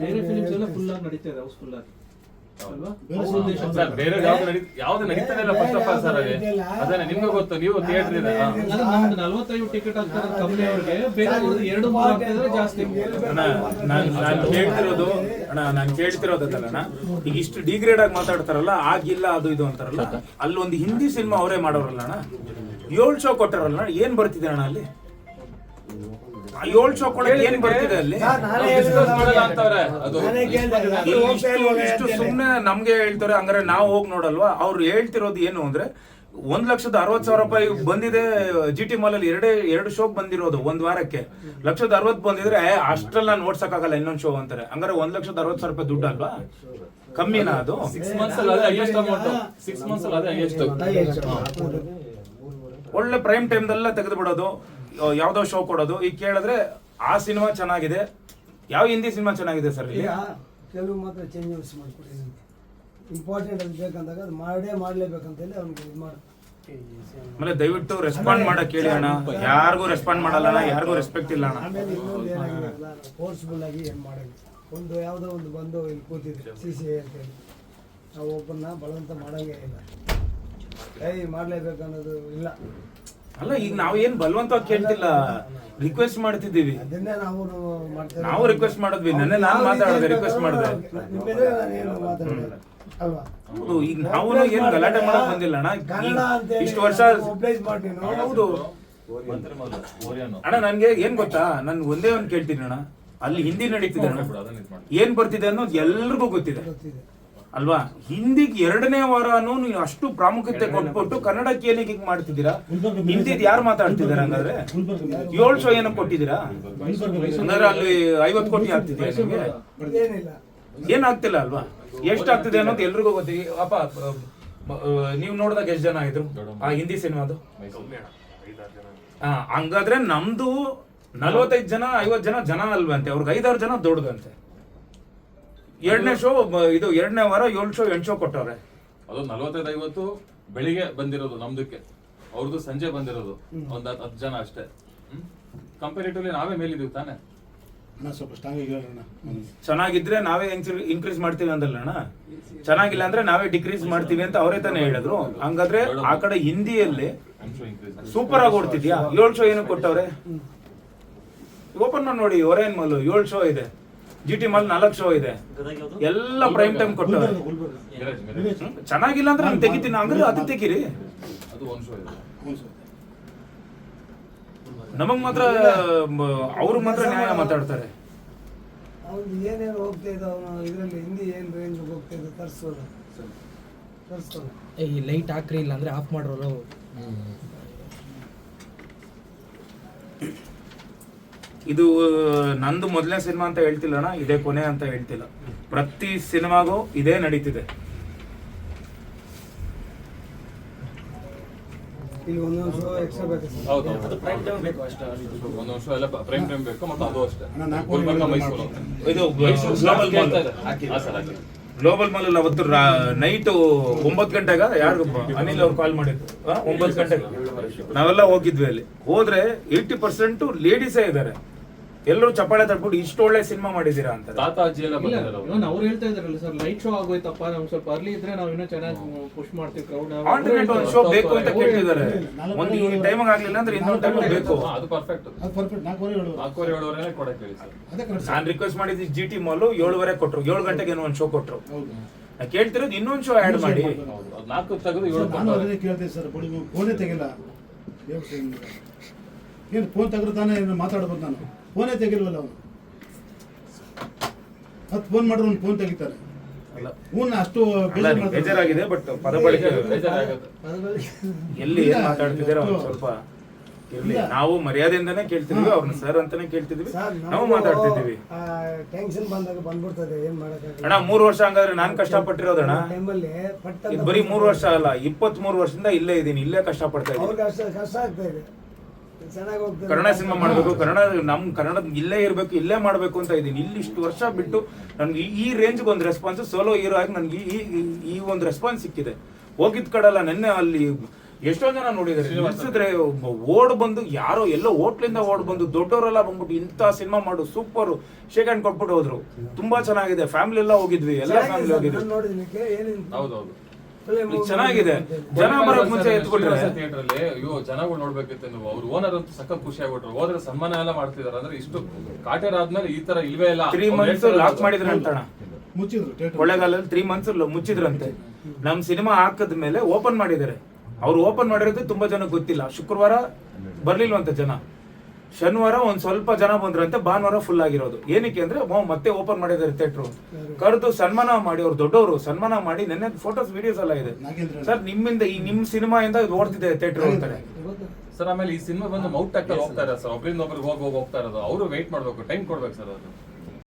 ಬೇರೆ ಫಿಲ್ಮ್ಸ್ ಎಲ್ಲ ಫುಲ್ ಆಗಿ ನಡೀತಾ ಇದೆ ಹೌಸ್ಫುಲ್ ಆಗಿ. ಅಲ್ವಾ? ಬೇರೆ ಅವ್ರ ಸರ್ ಬೇರೆ ಯಾವ್ದು ನಡೀ ಯಾವ್ದು ನಡೀತಾನೆ ಇಲ್ಲ ಫಸ್ಟ್ ಆಫ್ ಆಲ್ ಸರ್ ಅಲ್ಲಿ. ಅದನ್ನ ನಿಮ್ಗೆ ಗೊತ್ತು ನೀವು ಥಿಯೇಟರ್ ಇದೆ. ಹಾ. ಅಲ್ಲ, ನಮ್ದು ನಲ್ವತ್ತೈದು ಟಿಕೆಟ್ ಆಗ್ತಾರೆ ಕಂಪ್ನಿ ಅವ್ರಿಗೆ ಬೇರೆ ಎರಡು ಮೂರು ಆಗ್ತಿದ್ರೆ ಜಾಸ್ತಿ ಅಣ್ಣ ನಾನು ನಾನು ಕೇಳ್ತಿರೋದು ಅಣ್ಣ ನಾನು ಕೇಳ್ತಿರೋದಲ್ಲ ಅಣ್ಣ. ಈಗ ಇಷ್ಟು ಡಿಗ್ರೇಡ್ ಆಗಿ ಮಾತಾಡ್ತಾರಲ್ಲ ಆಗಿಲ್ಲ ಅದು ಇದು ಅಂತಾರಲ್ಲ ಅಲ್ಲೊಂದು ಒಂದು ಹಿಂದಿ ಸಿನಿಮಾ ಅವರೇ ಮಾಡೋರಲ್ಲ ಅಣ್ಣ. ಏಳು ಶೋ ಕೊಟ್ಟಾರಲ್ಲ ಏನ್ ಬರ್ತಿದೆ ಅಣ್ಣ ಅಲ್ಲಿ? ಏಳು ಶೋ ಏನ್ ಬರ್ತಿದೆ ಅಲ್ಲಿ? ಇಷ್ಟು ಸುಮ್ನೆ ನಮ್ಗೆ ಹೇಳ್ತಾರೆ ಹಂಗಾರೆ ನಾವು ಹೋಗಿ ನೋಡಲ್ವಾ? ಅವ್ರು ಹೇಳ್ತಿರೋದು ಏನು ಅಂದ್ರೆ ಒಂದ್ ಲಕ್ಷದ ಅರವತ್ ಸಾವಿರ ರೂಪಾಯಿ ಬಂದಿದೆ ಜಿ ಟಿ ಮಾಲ್ ಅಲ್ಲಿ ಎರಡೇ ಎರಡು ಶೋಕ್ ಬಂದಿರೋದು ಒಂದ್ ವಾರಕ್ಕೆ. ಲಕ್ಷದ ಅರವತ್ ಬಂದಿದ್ರೆ ಏ, ಅಷ್ಟ್ರಲ್ಲಿ ನಾನು ಓಡ್ಸಕ್ಕಾಗಲ್ಲ ಇನ್ನೊಂದ್ ಶೋ ಅಂತಾರೆ. ಹಂಗಾರೆ ಒಂದ್ ಲಕ್ಷದ ಅರವತ್ ಸಾವಿರ ರೂಪಾಯಿ ದುಡ್ಡು ಅಲ್ವಾ? ಕಮ್ಮಿನಾ ಅದು? ಸಿಕ್ಸ್ ಮಂತ್ಸ್ ಅಲ್ಲಿ ಅದೇ ಹೈಯೆಸ್ಟ್ ಅಮೌಂಟ್ ಸಿಕ್ಸ್ ಮಂತ್ಸ್ ಅದೇ ಹೈಯೆಸ್ಟ್ ಒಳ್ಳೆ ಪ್ರೈಮ್ ಟೈಮ್ದೆಲ್ಲ ತೆಗೆದು ಬಿಡೋದು ಯಾವ್ದೋ ಶೋ ಕೊಡೋದು. ಈಗ ಕೇಳಿದ್ರೆ ಆ ಸಿನಿಮಾ ಚೆನ್ನಾಗಿದೆ. ಯಾವ ಹಿಂದಿ ಸಿನಿಮಾ ಚೆನ್ನಾಗಿದೆ ಸರ್ ಇಲ್ಲಿ? ಕೆಲವು ಮಾತ್ರ ಚೇಂಜಸ್ ಮಾಡಿಕೊಟ್ಟಿದ್ದೀನಿ ಇಂಪಾರ್ಟೆಂಟ್ ಅದು ಬೇಕಂದಾಗ ಅದು ಮಾಡೇ ಮಾಡಲೇಬೇಕಂತೇಳಿ ಅವ್ನಿಗೆ ಇದು ಮಾಡಿ. ಆಮೇಲೆ ದಯವಿಟ್ಟು ರೆಸ್ಪಾಂಡ್ ಮಾಡಕ್ ಕೇಳಿ ಅಣ್ಣ. ಯಾರಿಗೂ ರೆಸ್ಪಾಂಡ್ ಮಾಡಲ್ಲ ಅಣ್ಣ ಯಾರಿಗೂ ರೆಸ್ಪೆಕ್ಟ್ ಇಲ್ಲ ಅಣ್ಣ. ಆಮೇಲೆ ಇನ್ನೊಂದು ಏನಾಗಿಲ್ಲ ಫೋರ್ಸ್ಫುಲ್ ಆಗಿ ಏನು ಮಾಡಂಗಿಲ್ಲ ಒಂದು ಯಾವುದೋ ಒಂದು ಬಂದು ಇಲ್ಲಿ ಕೂತಿದ್ರು ಸಿ ಸಿ ಅಂತೇಳಿ. ನಾವು ಒಬ್ಬನ್ನ ಬಲವಂತ ಮಾಡೋಂಗೇ ಇಲ್ಲ. ಏಯ್ ಮಾಡಲೇಬೇಕು ಅನ್ನೋದು ಇಲ್ಲ. ಅಲ್ಲ ಈಗ ನಾವ್ ಏನ್ ಬಲವಂತ ಕೇಳ್ತಿಲ್ಲ. ರಿಕ್ವೆಸ್ಟ್ ಮಾಡ್ತಿದ್ದೀವಿ. ಅದನ್ನೇ ನಾವು ರಿಕ್ವೆಸ್ಟ್ ನಾವು ಮಾಡಿದ್ವಿ. ನೆನ್ನೆ ನಾನು ಮಾತಾಡ್ದೆ, request ಮಾಡ್ದೆ. ನಿಮ್ಮ ನಾನು ಏನು ಮಾತಾಡಿದೆ. ಅಲ್ವಾ? ಹೌದು ಈಗ ನಾವು ಏನ್ ಗಲಾಟೆ ಮಾಡಕ್ ಬಂದಿಲ್ಲ ಅಣ್ಣ. ಕನ್ನಡ ಅಂತ ಇಷ್ಟು ವರ್ಷ ಹೌದು. ಅಣ್ಣ ನನ್ಗೆ ಏನ್ ಗೊತ್ತಾ? ನನ್ ಒಂದೇ ಒಂದ್ ಕೇಳ್ತೀನಿ ಅಣ್ಣ. ಅಲ್ಲಿ ಹಿಂದಿ ನಡೀತಿದೆ ಅಣ್ಣ. ಏನ್ ಬರ್ತಿದೆ ಅನ್ನೋದು ಎಲ್ರಿಗೂ ಗೊತ್ತಿದೆ. ಗೊತ್ತಿದೆ. ಅಲ್ವಾ? ಹಿಂದಿಗೆ ಎರಡನೇ ವಾರನೂ ನೀವು ಅಷ್ಟು ಪ್ರಾಮುಖ್ಯತೆ ಕೊಟ್ಬಿಟ್ಟು ಕನ್ನಡಕ್ಕೆ ಏನಕ್ಕೆ ಹಿಂಗ್ ಮಾಡ್ತಿದ್ದೀರಾ? ಹಿಂದಿದ್ ಯಾರು ಮಾತಾಡ್ತಿದ್ದಾರೆ ಹಂಗಾದ್ರೆ? ಏಳು ಶೋ ಏನೋ ಕೊಟ್ಟಿದ್ದೀರಾ ಅಂದ್ರೆ ಅಲ್ಲಿ ಐವತ್ತು ಕೋಟಿ ಆಗ್ತಿದೆ ಏನಾಗ್ತಿಲ್ಲ ಅಲ್ವಾ? ಎಷ್ಟಾಗ್ತಿದೆ ಅನ್ನೋದು ಎಲ್ರಿಗೂ ಗೊತ್ತಿದೆ ಅಪ್ಪ ನೀವು ನೋಡಿದಾಗ ಎಷ್ಟು ಜನ ಇದ್ರು? ಆ ಹಿಂದಿ ಸಿನಿಮಾದು? ಹಾ ಹಂಗಾದ್ರೆ ನಮ್ದು ನಲ್ವತ್ತೈದು ಜನ ಐವತ್ತು ಜನ ಜನ ಅಲ್ವಂತೆ. ಅವ್ರಿಗೆ ಐದಾರು ಜನ ದೊಡ್ಡದಂತೆ. ಎರಡನೇ ಶೋ ಇದು ಎರಡನೇ ವಾರ ಏಳು ಶೋ ಎಂಟು ಶೋ ಕೊಟ್ಟವ್ರೆ. ಅದು ನಲ್ವತ್ತೈದು ಐವತ್ತು ಬೆಳಿಗ್ಗೆ ಬಂದಿರೋದು ನಮ್ದಕ್ಕೆ. ಅವ್ರದ್ದು ಸಂಜೆ ಬಂದಿರೋದು. ಒಂದ್ ಹತ್ತು ಹತ್ತು ಜನ ಅಷ್ಟೇ. ಕಂಪೇರಿಟಿವ್ಲಿ ನಾವೇ ಮೇಲಿದ್ದೀವಿ ತಾನೆ. ಚೆನ್ನಾಗಿದ್ರೆ ನಾವೇ ಇನ್ಕ್ರೀಸ್ ಮಾಡ್ತೀವಿ ಅಂದಲ್ಲ ಅಣ್ಣ ಚೆನ್ನಾಗಿಲ್ಲ ಅಂದ್ರೆ ನಾವೇ ಡಿಕ್ರೀಸ್ ಮಾಡ್ತೀವಿ ಅಂತ ಅವರೇ ತಾನೇ ಹೇಳಿದ್ರು. ಹಂಗಾದ್ರೆ ಆ ಕಡೆ ಹಿಂದಿಯಲ್ಲಿ ಸೂಪರ್ ಆಗಿ ಓಡ್ತಿದ್ಯಾ? ಏಳು ಶೋ ಏನಕ್ಕೆ ಕೊಟ್ಟವ್ರೆ? ಓಪನ್ ಮಾಡಿ ನೋಡಿ ಒರೇನ್ ಮಲ್ಲು ಏಳು ಶೋ ಇದೆ. ಜಿ ಟಿ ಮಾಲ್ ನಾಲ್ಕು ಶೋ ಇದೆ. ಎಲ್ಲ ಪ್ರೈಮ್ ಟೈಮ್ ಕೊಟ್ಟವ್ರೆ ಹ್ಮ್? ಚೆನ್ನಾಗಿಲ್ಲ ಅಂದ್ರೆ ನಾನು ತೆಗಿತೀನಿ ಅಂದ್ರೆ ಅದು ತೆಗಿರಿ. ನಮಗ್ ಮಾತ್ರ ಅವ್ರು ಮಾತ್ರ ನ್ಯಾಯ ಮಾತಾಡ್ತಾರೆ. ಅವ್ನು ಏನೇನು ಹೋಗ್ತಾ ಇದ್ದ ಅವನು ಇದರಲ್ಲಿ ಹಿಂದಿ ಏನು ರೇಂಜ್ ಹೋಗ್ತಾ ಇದ್ದ ತರಿಸೋದು ತರಿಸೋದು ಈ ಲೈಟ್ ಹಾಕ್ರಿ ಇಲ್ಲ ಅಂದ್ರೆ ಆಫ್ ಮಾಡ್ರೋರು ಇದು ನಂದು ಮೊದಲನೇ ಸಿನಿಮಾ ಅಂತ ಹೇಳ್ತಿಲ್ಲ ಅಣ್ಣ ಇದೇ ಕೊನೆ ಅಂತ ಹೇಳ್ತಿಲ್ಲ. ಪ್ರತಿ ಸಿನಿಮಾಗೂ ಇದೇ ನಡೀತಿದೆ. ಇಲ್ಲಿ ಒಂದೊಂದು ಶೋ ಎಕ್ಸ್ಟ್ರಾ ಬೇಕು ಹೌದು ಪ್ರೈಮ್ ಟೈಮ್ ಬೇಕು ಅಷ್ಟೇ ಒಂದ್ ವರ್ಷ ಎಲ್ಲ ಪ್ರೈಮ್ ಟೈಮ್ ಬೇಕು ಮತ್ತೆ ಅದು ಅಷ್ಟೇ. ಅಣ್ಣ, ನಾಲ್ಕು ಗುಲ್ಬರ್ಗ ವರ್ಷ ಮೈಸೂರು. ಇದು ಗ್ಲೋಬಲ್ ಮಾಲ್ ಅಲ್ಲಿ ಅವತ್ತು ನೈಟ್ ಒಂಬತ್ತು ಗಂಟೆಗ ಯಾರು ಅನಿಲ್ ಅವ್ರು ಕಾಲ್ ಮಾಡಿದ್ರು. ಒಂಬತ್ತು ಗಂಟೆಗೆ. ನಾವೆಲ್ಲ ಹೋಗಿದ್ವಿ ಅಲ್ಲಿ. ಹೋದ್ರೆ ಏಯ್ಟಿ ಪರ್ಸೆಂಟ್ ಲೇಡೀಸೇ ಇದ್ದಾರೆ. ಎಲ್ಲರೂ ಚಪ್ಪಾಳೆ ತಡ್ಬಿಟ್ಟು ಇಷ್ಟು ಒಳ್ಳೆ ಸಿನಿಮಾ ಮಾಡಿದೀರಾ ಅಂತ. ತಾತ ಅಜ್ಜಿ ಎಲ್ಲ ಬಂದಿದ್ದಾರೆ ಅವ್ರು. ಅವ್ರು ಹೇಳ್ತಾ ಇದಾರಲ್ಲ ಸರ್ ಲೈಟ್ ಶೋ ಆಗೋಯ್ತಪ್ಪ ನಮ್ಗೆ ಸ್ವಲ್ಪ ಅರ್ಲಿ ಇದ್ರೆ ನಾವು ಇನ್ನೂ ಚೆನ್ನಾಗಿ ಪುಷ್ ಮಾಡ್ತೀವಿ ಕ್ರೌಡ್ ಆಲ್ಟರ್ನೇಟ್ ಒಂದು ಶೋ ಬೇಕು ಅಂತ ಕೇಳ್ತಿದ್ದಾರೆ. ಒಂದು ಈ ಟೈಮಿಗೆ ಆಗ್ಲಿಲ್ಲ ಅಂದ್ರೆ ಇನ್ನೊಂದು ಟೈಮ್ ಬೇಕು. ಹಾ, ಅದು ಪರ್ಫೆಕ್ಟ್ ಅದು ಪರ್ಫೆಕ್ಟ್ ನಾಲ್ಕೂವರೆ ಹೇಳು ನಾಲ್ಕೂವರೆ ಏಳುವರೆ ಕೊಡಕ್ಕೆ ಹೇಳಿ ಸರ್. ಅದೇ ಕರೆಕ್ಟ್ ನಾನ್ ರಿಕ್ವೆಸ್ಟ್ ಮಾಡಿದ್ದು ಜಿ ಟಿ ಮಾಲ್ ಏಳುವರೆ ಕೊಟ್ರು. ಏಳು ಗಂಟೆಗೆ ಏನೋ ಒಂದು ಶೋ ಕೊಟ್ರು. ಹೌದು. ನಾ ಕೇಳ್ತಿರೋದು ಇನ್ನೊಂದು ಶೋ ಆಡ್ ಮಾಡಿ. ಹೌದು ಅದು ನಾಲ್ಕು ತೆಗೆದು ಏಳು ಸರ್, ನಾನು ಕೊಟ್ಟವ್ರೆ. ಅದನ್ನೇ ಕೇಳ್ತೀನಿ ಸರ್ ಬಡಿ ಫೋನೇ ತೆಗಿಲ್ಲ ಏನು ಫೋನ್ ತೆಗೆದ್ರೆ ತಾನೇ ಏನು ಮಾತಾಡ್ಬೋದು ನಾನು. ಫೋನೇ ತೆಗಿಲ್ವಲ್ಲ ಅವನು. ಹತ್ತು ಫೋನ್ ಮಾಡಿದ್ರೆ ಒಂದು ಫೋನ್ ತೆಗಿತಾರೆ ಹ್ಞೂ ಅಷ್ಟು. ಬೇಜಾರಾಗಿದೆ ಬಟ್ ಪದ ಬಳಕೆ ಎಲ್ಲಿ ಏನ್ ಮಾತಾಡ್ತಿದ್ದೀರಾ ಸ್ವಲ್ಪ ಇರ್ಲಿ. ನಾವು ಮರ್ಯಾದೆಯಿಂದಾನೇ ಕೇಳ್ತಿದ್ವಿ ಅವ್ರನ್ನ ಸರ್ ಅಂತಾನೆ ಕೇಳ್ತಿದ್ವಿ. ನಾವು ಮಾತಾಡ್ತಿದ್ದೀವಿ ಟೆನ್ಷನ್ ಬಂದಾಗ ಬಂದ್ಬಿಡ್ತದೆ ಏನ್ ಮಾಡಕ್ಕಾಗಲ್ಲ. ಅಣ್ಣ ಮೂರು ವರ್ಷ ಹಂಗಾದ್ರೆ ನಾನ್ ಕಷ್ಟಪಟ್ಟಿರೋದಣ್ಣ ಟೈಮಲ್ಲಿ ಬರೀ ಮೂರು ವರ್ಷ ಅಲ್ಲ ಇಪ್ಪತ್ತ್ ಮೂರು ವರ್ಷದಿಂದ ಇಲ್ಲೇ ಇದೀನಿ ಇಲ್ಲೇ ಕಷ್ಟಪಡ್ತಾ ಇದ್ದೀನಿ ಅವ್ರಿಗೆ ಅಷ್ಟು ಕಷ್ಟ ಆಗ್ತಾ ಇದೆ. ಕನ್ನಡ ಸಿನಿಮಾ ಮಾಡಬೇಕು ಕನ್ನಡ ನಮ್ ಕನ್ನಡ ಇಲ್ಲೇ ಇರಬೇಕು ಇಲ್ಲೇ ಮಾಡಬೇಕು ಅಂತ ಇದ್ದೀನಿ. ಇಲ್ಲಿ ಇಷ್ಟು ವರ್ಷ ಬಿಟ್ಟು ನನಗೆ ಈ- ರೇಂಜ್ಗೆ ರೇಂಜ್ ಒಂದು ರೆಸ್ಪಾನ್ಸ್ ಸೋಲೋ ಹೀರೋ ಆಗಿ ನನ್ಗೆ ಈ ಈ- ಒಂದು ರೆಸ್ಪಾನ್ಸ್ ಸಿಕ್ಕಿದೆ. ಹೋಗಿದ್ ಕಡಲ್ಲ ನೆನ್ನೆ ಅಲ್ಲಿ ಎಷ್ಟೋ ಜನ ನೋಡಿದ್ರೆ ನಿಲ್ಸಿದ್ರೆ ಓಡ್ ಬಂದು ಯಾರೋ ಎಲ್ಲೋ ಹೋಟ್ಲಿಂದ ಓಡ್ ಬಂದು ದೊಡ್ಡವರೆಲ್ಲ ಬಂದ್ಬಿಟ್ಟು ಇಂಥ ಸಿನಿಮಾ ಮಾಡು ಸೂಪರ್ ಶೇಕ್ ಹ್ಯಾಂಡ್ ಕೊಟ್ಬಿಟ್ಟು ಹೋದ್ರು. ತುಂಬಾ ಚೆನ್ನಾಗಿದೆ. ಫ್ಯಾಮಿಲಿ ಎಲ್ಲ ಹೋಗಿದ್ವಿ. ಎಲ್ಲ ಫ್ಯಾಮಿಲಿ ಹೋಗಿದ್ವಿ. ಚೆನ್ನಾಗಿದೆ. ಜನ ಬರೋಕ್ ಮುಂಚೆ ಎತ್ಕೊಂಡ್ರೆ ಥಿಯೇಟರ್ ಅಲ್ಲಿ ಅಯ್ಯೋ ಜನಗಳು ನೋಡ್ಬೇಕಿತ್ತು ನೀವು. ಅವ್ರು ಓನರ್ ಅಂತ ಸಕ್ಕ ಖುಷಿ ಆಗ್ಬಿಟ್ರು. ಹೋದ್ರೆ ಸಮ್ಮಾನ ಎಲ್ಲ ಮಾಡ್ತಿದಾರೆ. ಅಂದ್ರೆ ಇಷ್ಟು ಕಾಟರ್ ಆದ್ಮೇಲೆ ಈ ತರ ಇಲ್ವೇ ಇಲ್ಲ. ತ್ರೀ ಮಂತ್ಸ್ ಲಾಕ್ ಮಾಡಿದ್ರೆ ಅಂತಣ ಮುಚ್ಚಿದ್ರು ಥಿಯೇಟರ್ ಕೊಳ್ಳೇಗಾಲದಲ್ಲಿ ತ್ರೀ ಮಂತ್ಸ್ ಮುಚ್ಚಿದ್ರಂತೆ. ನಮ್ ಸಿನಿಮಾ ಹಾಕದ ಮೇಲೆ ಓಪನ್ ಮಾಡಿದ್ದಾರೆ. ಅವ್ರು ಓಪನ್ ಮಾಡಿರೋದು ತುಂಬಾ ಜನ ಗೊತ್ತಿಲ್ಲ. ಶುಕ್ರವಾರ ಬರ್ಲಿಲ್ವಂತೆ ಜನ. ಶನಿವಾರ ಒಂದ್ ಸ್ವಲ್ಪ ಜನ ಬಂದ್ರಂತೆ ಭಾನುವಾರ ಫುಲ್ ಆಗಿರೋದು. ಏನಕ್ಕೆ ಅಂದ್ರೆ ಮತ್ತೆ ಓಪನ್ ಮಾಡಿದ್ದಾರೆ ಥಿಯೇಟರ್ ಕರೆದು ಸನ್ಮಾನ ಮಾಡಿ ಅವ್ರು ದೊಡ್ಡವರು ಸನ್ಮಾನ ಮಾಡಿ ನೆನ್ನೆ ಫೋಟೋಸ್ ವಿಡಿಯೋಸ್ ಎಲ್ಲ ಇದೆ. ಸರ್ ನಿಮ್ಮಿಂದ ಈ ನಿಮ್ ಸಿನಿಮಾ ಇಂದ ಇದು ಓಡ್ತಿದೆ ಥಿಯೇಟರ್ ಅಂತಾರೆ ಸರ್ ಆಮೇಲೆ ಈ ಸಿನಿಮಾ ಬಂದು ಮೌಟ್ ಆಗ್ತಾ ಹೋಗ್ತಾರೆ ಸರ್ ಒಬ್ಬರಿಂದ ಒಬ್ರಿಗೆ ಹೋಗಿ ಹೋಗಿ ಹೋಗ್ತಾ ಇರೋದು. ಅವರು ವೇಟ್ ಮಾಡ್ಬೇಕು ಟೈಮ್ ಕೊಡ್ಬೇಕು ಸರ್ ಅದು